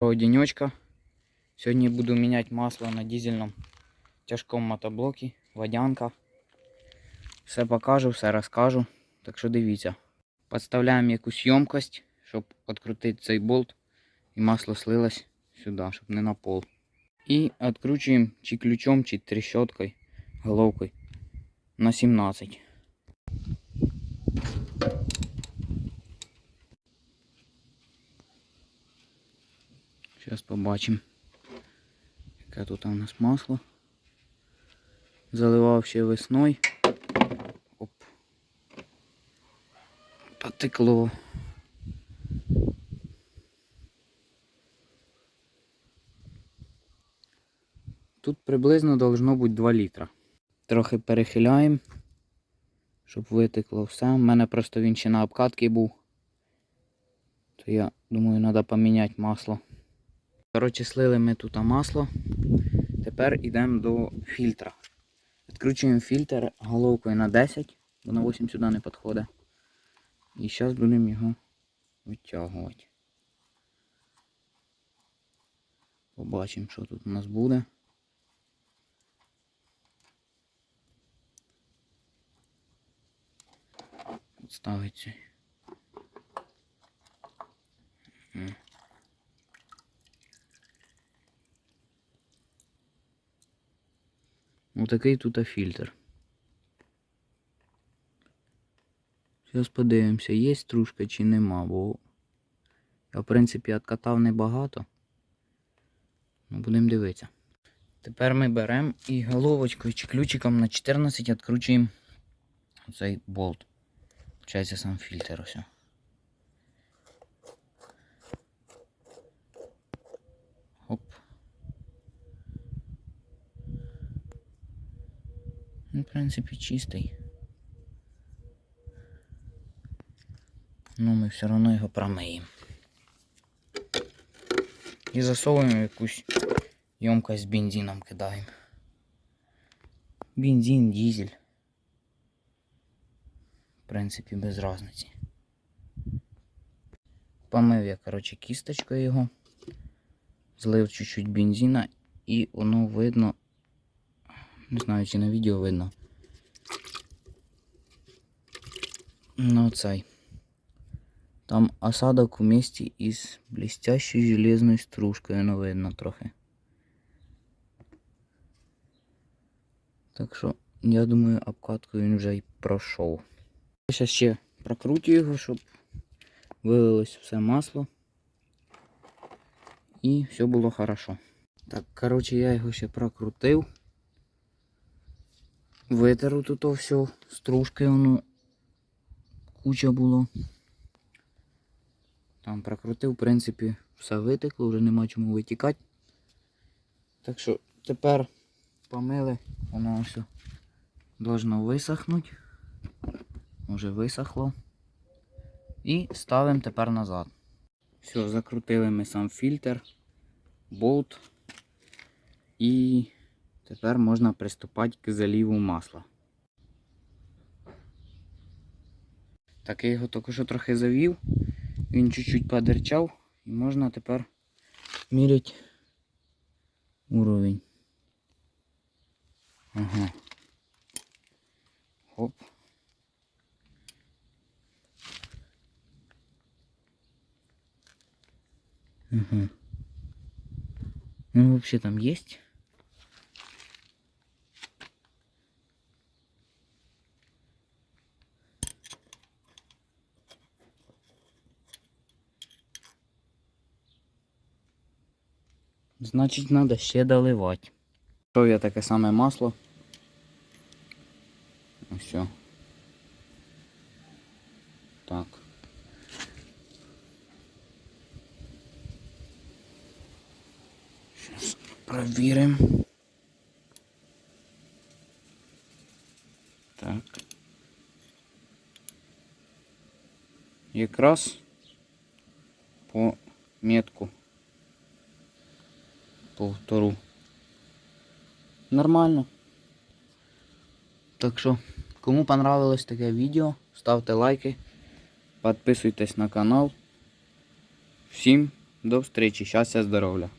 Денечка. Сьогодні буду міняти масло на дизельному тяжкому мотоблокі, водянка. Все покажу, все розкажу. Так що дивіться. Підставляємо якусь ємкость, щоб відкрутити цей болт і масло слилось сюди, щоб не на пол. І відкручуємо чи ключом, чи трещоткою, головкою на 17. Зараз побачимо, яке тут у нас масло. Заливав ще весною. Оп. Потекло. Тут приблизно должно бути 2 літра. Трохи перехиляємо, щоб витекло все. У мене просто він ще на обкатці був. То я думаю, треба поміняти масло. Коротше, слили ми тут масло. Тепер йдемо до фільтра. Відкручуємо фільтр головкою на 10, бо на 8 сюди не підходить. І зараз будемо його витягувати. Побачимо, що тут у нас буде. Ставиться. Отакий тут фільтр. Зараз подивимося, є стружка чи нема, бо я в принципі відкатав небагато. Ну, будемо дивитися. Тепер ми беремо і головочкою чи ключиком на 14 відкручуємо цей болт. Получається сам фільтр ось. Оп. Ну, в принципі, чистий. Ну, ми все одно його промиємо. І засовуємо в якусь ємкость з бензином кидаємо. Бензин, дизель. В принципі, без різниці. Помив я, коротше, кісточкою його. Злив чуть-чуть бензина і воно видно. Не знаю, чи на відео видно. Ну цей. Там осадок у місті із блестящою железною стружкою, воно видно трохи. Так що, я думаю, обкаткою він вже й пройшов. Зараз ще прокрутю його, щоб вилилось все масло. І все було хорошо. Так, коротше, я його ще прокрутив. Витеру тут все, стружки воно куча було. Там прокрутив, в принципі, все витекло, вже нема чому витікати. Так що тепер помили, воно все должно висохнути. Вже висохло. І ставимо тепер назад. Все, закрутили ми сам фільтр, болт. І тепер можна приступати к заліву масла. Так я його що трохи завів. Він чуть-чуть подерчав і можна тепер міряти уровень. Ага. Хоп. Угу. Ну, вообще там есть. Значить, треба ще доливати. Що я таке саме масло? Все. Так. Сейчас проверим. Так. Якраз по метку. Полтору. Нормально. Так що, кому понравилось таке відео, ставте лайки, підписуйтесь на канал. Всім До встречі, щастя, здоров'я.